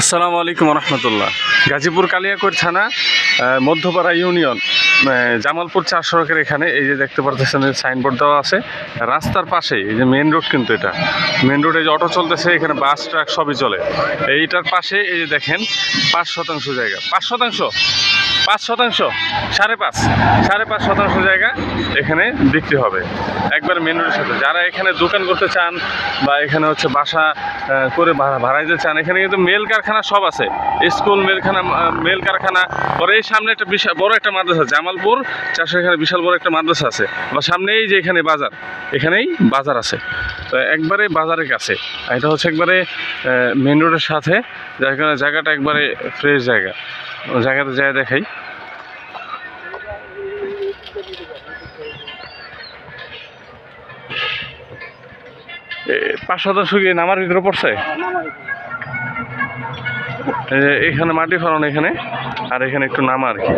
আসসালামু আলাইকুম রহমতুল্লাহ। গাজীপুর কালিয়াকৈর থানা মধ্যপাড়া ইউনিয়ন। জামালপুর চার সড়কের এখানে, এই যে দেখতে পারতেছেন সাইনবোর্ড দেওয়া আছে, রাস্তার পাশেই, এই যে মেন রোড কিন্তু এটা। মেন রোডে যে অটো চলতেছে, এখানে বাস ট্রাক সবই চলে। এইটার পাশে, এই যে দেখেন, পাঁচ শতাংশ জায়গা। পাঁচ শতাংশ? পাঁচ শতাংশ? সাড়ে পাঁচ। সাড়ে পাঁচ শতাংশ জায়গা এখানে বিক্রি হবে। একবার মেন রোডের সাথে। যারা এখানে দোকান করতে চান বা এখানে হচ্ছে বাসা করে ভাড়া ভাড়াইতে চান, এখানে কিন্তু মেল কারখানা সব আছে। স্কুল মেলখানা মেল কারখানা, পরে এই সামনে একটা বিশাল বড় একটা মাদ্রাসা জামালপুর চারশো এখানে বিশাল বড় একটা মাদ্রাসা আছে। বা সামনেই যে এখানে বাজার, এখানেই বাজার আছে। তো একবারে বাজারের কাছে। এটা হচ্ছে একবারে মেন রোডের সাথে জায়গা জায়গাটা একবারে ফ্রেশ জায়গা। জায়গাতে যায় দেখাই। পাঁচ শতাংশ কি নামার ভিতরে পড়ছে? এখানে মাটি ফলন এখানে, আর এখানে একটু নামা আর কি।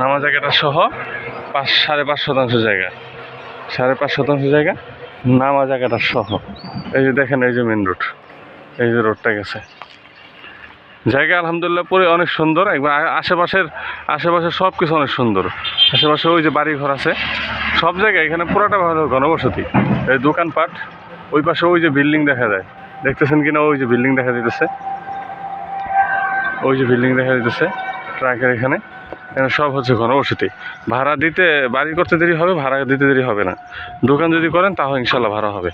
নামা জায়গাটা সহ পাঁচ, সাড়ে পাঁচ শতাংশ জায়গা। সাড়ে পাঁচ শতাংশ জায়গা নামা জায়গাটা সহ। এই যে দেখেন, এই যে মেন রোড এই যে রোডটা গেছে। জায়গা আলহামদুলিল্লাহ পরে অনেক সুন্দর। একবার আশেপাশের আশেপাশের সব কিছু অনেক সুন্দর। আশেপাশে ওই যে বাড়ি ঘর আছে। সব জায়গায় এখানে পুরাটা ভালো ঘনবসতি। এই দোকানপাট, ওই পাশে ওই যে বিল্ডিং দেখা যায়। দেখতেছেন কিনা? ওই যে বিল্ডিং দেখা দিতেছে ওই যে বিল্ডিং দেখা দিতেছে ট্রাকের এখানে। এখানে সব হচ্ছে ঘনবসতি ভাড়া দিতে বাড়ি করতে দেরি হবে, ভাড়া দিতে দেরি হবে না। দোকান যদি করেন তাহলে ইনশাল্লাহ ভাড়া হবে।